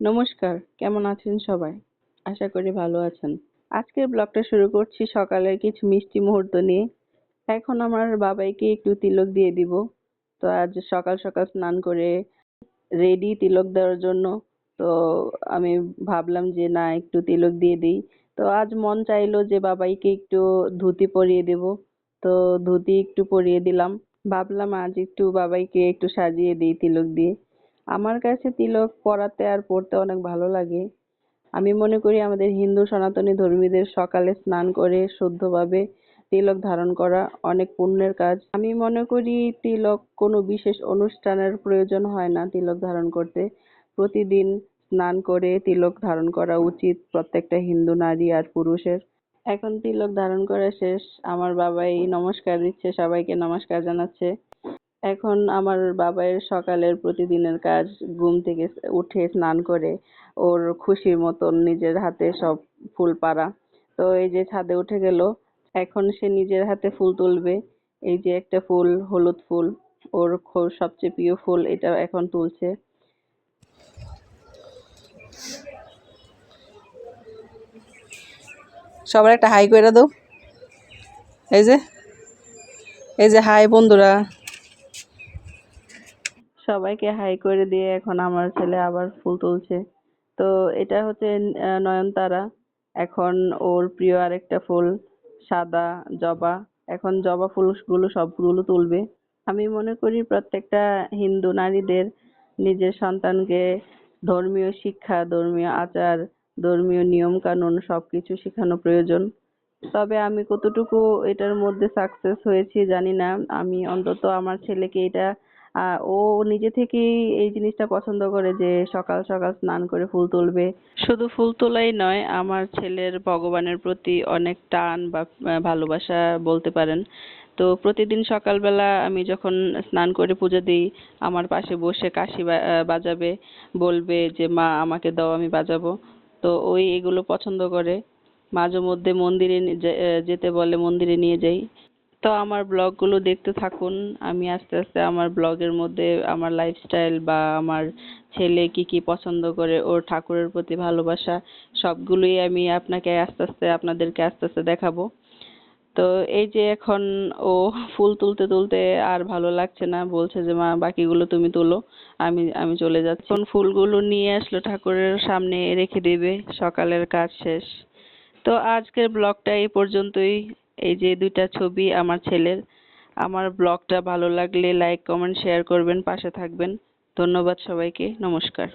নমস্কার, কেমন আছেন সবাই? আশা করি ভালো আছেন। আজকের ব্লগটা শুরু করছি সকালের কিছু মিষ্টি মুহূর্ত নিয়ে। এখন আমার বাবাইকে একটু তিলক দিয়ে দিব। তো আজ সকাল সকাল স্নান করে রেডি তিলক দেওয়ার জন্য। তো আমি ভাবলাম যে না, একটু তিলক দিয়ে দিই। তো আজ মন চাইলো যে বাবাইকে একটু ধুতি পরিয়ে দেব। তো ধুতি একটু পরিয়ে দিলাম। ভাবলাম আজ একটু বাবাইকে একটু সাজিয়ে দিই তিলক দিয়ে। আমার কাছে তিলক পড়াতে আর পড়তে অনেক ভালো লাগে। আমি মনে করি আমাদের হিন্দু সনাতনী ধর্মীদের সকালে স্নান করে শুদ্ধভাবে তিলক ধারণ করা অনেক পুণ্যের কাজ। আমি মনে করি তিলক কোনো বিশেষ অনুষ্ঠানের প্রয়োজন হয় না তিলক ধারণ করতে। প্রতিদিন স্নান করে তিলক ধারণ করা উচিত প্রত্যেকটা হিন্দু নারী আর পুরুষের। এখন তিলক ধারণ করা শেষ। আমার বাবাই নমস্কার দিচ্ছে, সবাইকে নমস্কার জানাচ্ছে। এখন আমার বাবাইয়ের সকালের প্রতিদিনের কাজ, ঘুম থেকে উঠে স্নান করে ওর খুশির মতন নিজের হাতে সব ফুল পাড়া। তো এই যে ছাদে উঠে গেল, এখন সে নিজের হাতে ফুল তুলবে। এই যে একটা ফুল, হলুদ ফুল, ওর সবচেয়ে প্রিয় ফুল এটা এখন তুলছে। সবার একটা হাই করে দাও। এই যে এই যে হাই বন্ধুরা। সবাইকে হাই করে দিয়ে এখন আমার ছেলে আবার ফুল তুলছে। তো এটা হচ্ছে নয়নতারা। এখন ওর প্রিয় আরেকটা ফুল, সাদা জবা। এখন জবা ফুলগুলো সবগুলো তুলবে। আমি মনে করি প্রত্যেকটা হিন্দু নারীদের নিজের সন্তানকে ধর্মীয় শিক্ষা, ধর্মীয় আচার, ধর্মীয় নিয়ম কানুন সবকিছু শেখানো প্রয়োজন। তবে আমি কতটুকু এটার মধ্যে সাকসেস হয়েছি জানি না। আমি অন্তত আমার ছেলেকে এটা ও নিজে থেকেই এই জিনিসটা পছন্দ করে যে সকাল সকাল স্নান করে ফুল তুলবে। শুধু ফুল তোলাই নয়, আমার ছেলের ভগবানের প্রতি অনেক টান বা ভালোবাসা বলতে পারেন। তো প্রতিদিন সকালবেলা আমি যখন স্নান করে পুজো দিই, আমার পাশে বসে কাশি বাজাবে, বলবে যে, মা, আমাকে দাও, আমি বাজাবো। তো ওই এগুলো পছন্দ করে। মাঝে মধ্যে মন্দিরে যেতে বলে মন্দিরে নিয়ে যাই। তো আমার ব্লগগুলো দেখতে থাকুন। আমি আস্তে আস্তে আমার ব্লগের মধ্যে আমার লাইফস্টাইল বা আমার ছেলে কি কি পছন্দ করে, ওর ঠাকুরের প্রতি ভালোবাসা, সবগুলোই আমি আপনাকে আস্তে আস্তে, আপনাদেরকে আস্তে আস্তে দেখাবো। তো এই যে এখন ও ফুল তুলতে তুলতে আর ভালো লাগছে না, বলছে যে, মা, বাকিগুলো তুমি তোলো, আমি আমি চলে যাচ্ছি। এখন ফুলগুলো নিয়ে আসলো ঠাকুরের সামনে, রেখে দেবে, সকালের কাজ শেষ। তো আজকের ব্লগটা এই পর্যন্তই। এই যে দুইটা ছবি আমার ছেলের। আমার ব্লগটা ভালো লাগলে লাইক কমেন্ট শেয়ার করবেন, পাশে থাকবেন। ধন্যবাদ সবাইকে, নমস্কার।